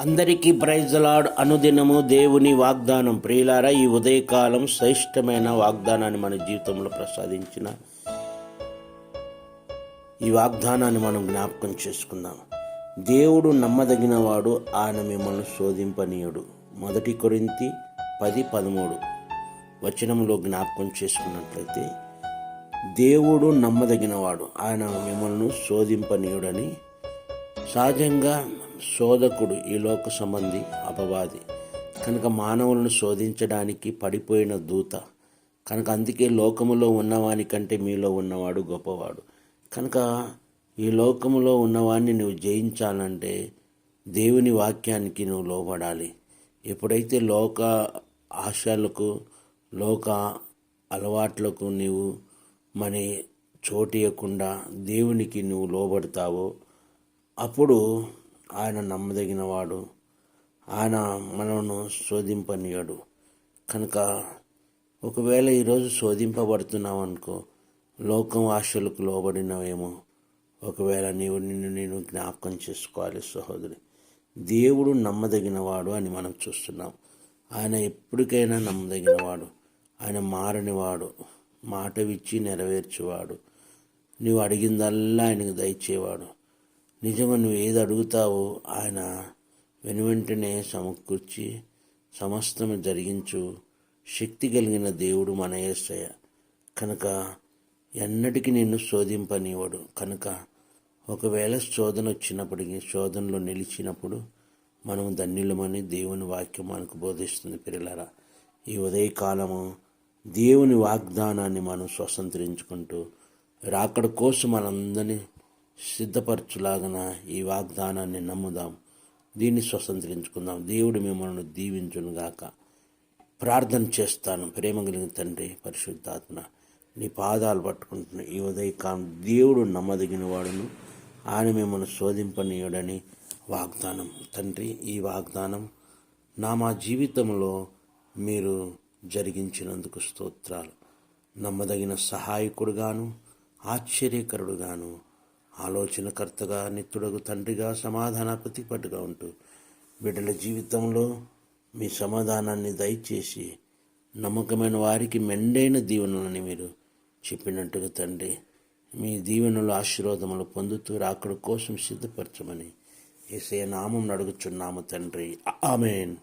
అందరికీ ప్రైజలాడ్ అనుదినము దేవుని వాగ్దానం. ప్రియులారా ఈ ఉదయకాలం శ్రేష్టమైన వాగ్దానాన్ని మన జీవితంలో ప్రసాదించిన ఈ వాగ్దానాన్ని మనం జ్ఞాపకం చేసుకుందాం. దేవుడు నమ్మదగినవాడు ఆయన మిమ్మల్ని శోధింపనీయుడు. మొదటి కొరింతి పది పదమూడు. వచనంలో జ్ఞాపకం చేసుకున్నట్లయితే దేవుడు నమ్మదగినవాడు ఆయన మిమ్మల్ని శోధింపనీయుడని సహజంగా శోధకుడు ఈ లోక సంబంధి అపవాది. కనుక మానవులను శోధించడానికి పడిపోయిన దూత. కనుక అందుకే లోకములో ఉన్నవాని కంటే మీలో ఉన్నవాడు గొప్పవాడు. కనుక ఈ లోకములో ఉన్నవాడిని నువ్వు జయించాలంటే దేవుని వాక్యానికి నువ్వు లోపడాలి ఎప్పుడైతే లోక ఆశలకు లోక అలవాట్లకు నీవు మని చోటియకుండా దేవునికి నువ్వు లోబడతావో అప్పుడు ఆయన నమ్మదగినవాడు. ఆయన మనను శోధింపనీయడు. కనుక ఒకవేళ ఈరోజు శోధింపబడుతున్నావు అనుకో లోకం ఆశలకు లోబడినవేమో. ఒకవేళ నీవు నిన్ను నేను జ్ఞాపకం చేసుకోవాలి సహోదరి. దేవుడు నమ్మదగినవాడు అని మనం చూస్తున్నాం. ఆయన ఎప్పటికైనా నమ్మదగినవాడు. ఆయన మారనివాడు. మాట విచ్చి నెరవేర్చేవాడు. నీవు అడిగిందల్లా ఆయనకు దయచేవాడు. నిజంగా నువ్వు ఏది అడుగుతావో ఆయన వెనువెంటనే సమకూర్చి సమస్తము జరిగించు. శక్తి కలిగిన దేవుడు మన యేసయ్య కనుక ఎన్నటికీ నిన్ను శోధింపనివ్వడు కనుక ఒకవేళ శోధన వచ్చినప్పటికీ శోధనలో నిలిచినప్పుడు మనం ధన్యులమని దేవుని వాక్యం మనకు బోధిస్తుంది పిల్లరా ఈ ఉదయకాలము దేవుని వాగ్దానాన్ని మనం స్వతంత్రించుకుంటూ రాకడ కోసం మనందరినీ సిద్ధపరచులాగన ఈ వాగ్దానాన్ని నమ్ముదాం. దీన్ని స్వతంత్రించుకుందాం. దేవుడు మిమ్మల్ని దీవించునుగాక. ప్రార్థన చేస్తాను. ప్రేమ కలిగిన తండ్రి పరిశుద్ధాత్మ నీ పాదాలు పట్టుకుంటున్న ఈ ఉదయకాలం దేవుడు నమ్మదగిన వాడును ఆయన మిమ్మల్ని శోధింపనీయుడని వాగ్దానం. తండ్రి ఈ వాగ్దానం నా మా జీవితంలో మీరు జరిగించినందుకు స్తోత్రాలు. నమ్మదగిన సహాయకుడుగాను ఆశ్చర్యకరుడుగాను ఆలోచనకర్తగా నిత్యుడకు తండ్రిగా సమాధాన ప్రతిపట్టుగా ఉంటూ బిడ్డల జీవితంలో మీ సమాధానాన్ని దయచేసి నమ్మకమైన వారికి మెండైన దీవెనలని మీరు చెప్పినట్టుగా తండ్రి మీ దీవెనలు ఆశీర్వాదములు పొందుతూ రాకడ కోసం సిద్ధపరచమని ఏసయ నామం అడుగుచున్నాము తండ్రి. ఆమెన్.